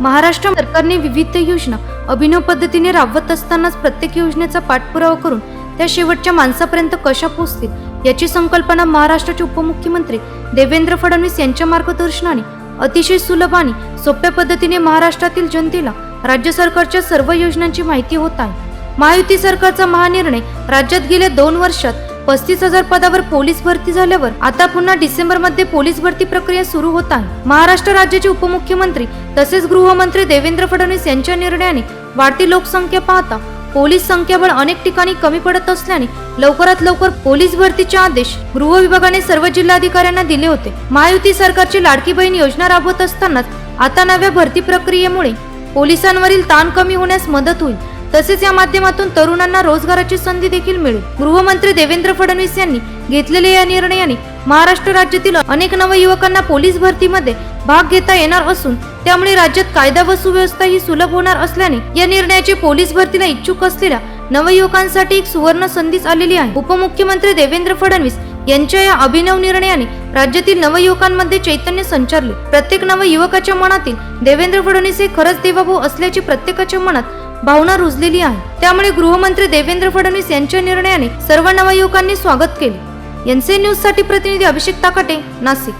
महाराष्ट्र सरकारने विविध योजना अभिनव पद्धतीने राबवत असतानाच प्रत्येक योजनेचा पाठपुरावा करून त्या शेवटच्या माणसापर्यंत कशा पोहोचतील याची संकल्पना महाराष्ट्राचे उपमुख्यमंत्री देवेंद्र फडणवीस यांच्या मार्गदर्शनाने अतिशय सुलभ आणि सोप्या पद्धतीने महाराष्ट्रातील जनतेला राज्य सरकारच्या सर्व योजनांची माहिती होत आहे. महायुती सरकारचा महानिर्णय राज्यात गेल्या दोन वर्षात पस्तीस हजार पदावर पोलीस भरती झाल्यावर आता पुन्हा डिसेंबरमध्ये पोलीस भरती प्रक्रिया सुरू होत आहे. महाराष्ट्र राज्याचे उपमुख्यमंत्री तसेच गृहमंत्री देवेंद्र फडणवीस यांच्या निर्णयाने वाढती लोकसंख्या पाहता पोलीस संख्याबळ अनेक ठिकाणी कमी पडत असल्याने लवकरात लवकर पोलीस भरतीचे आदेश गृह विभागाने सर्व जिल्हाधिकाऱ्यांना दिले होते. महायुती सरकारची लाडकी बहीण योजना राबवत असतानाच आता नव्या भरती प्रक्रियेमुळे पोलिसांवरील ताण कमी होण्यास मदत होईल. तसेच या माध्यमातून तरुणांना रोजगाराची संधी देखील मिळेल. गृहमंत्री देवेंद्र फडणवीस यांनी घेतलेल्या या निर्णयाने महाराष्ट्र राज्यातील अनेक नवयुवकांना पोलीस भरतीमध्ये भाग घेता येणार असून त्यामुळे राज्यात कायदा व सुव्यवस्था ही सुलभ होणार असल्याने या निर्णयाचे पोलीस भरतीला इच्छुक असलेल्या नवयुवकांसाठी एक सुवर्ण संधीच आलेली आहे. उपमुख्यमंत्री देवेंद्र फडणवीस यांच्या या अभिनव निर्णयाने राज्यातील नवयुवकांमध्ये चैतन्य संचारले. प्रत्येक नवयुवकाच्या मनातील देवेंद्र फडणवीस हे खरंच देवाभाऊ असल्याचे प्रत्येकाच्या मनात भावना रुजलेली आहे. त्यामुळे गृहमंत्री देवेंद्र फडणवीस यांच्या निर्णयाने सर्व नवयुवकांनी स्वागत केले. यांचे न्यूजसाठी प्रतिनिधी अभिषेक ताकाटे नाशिक.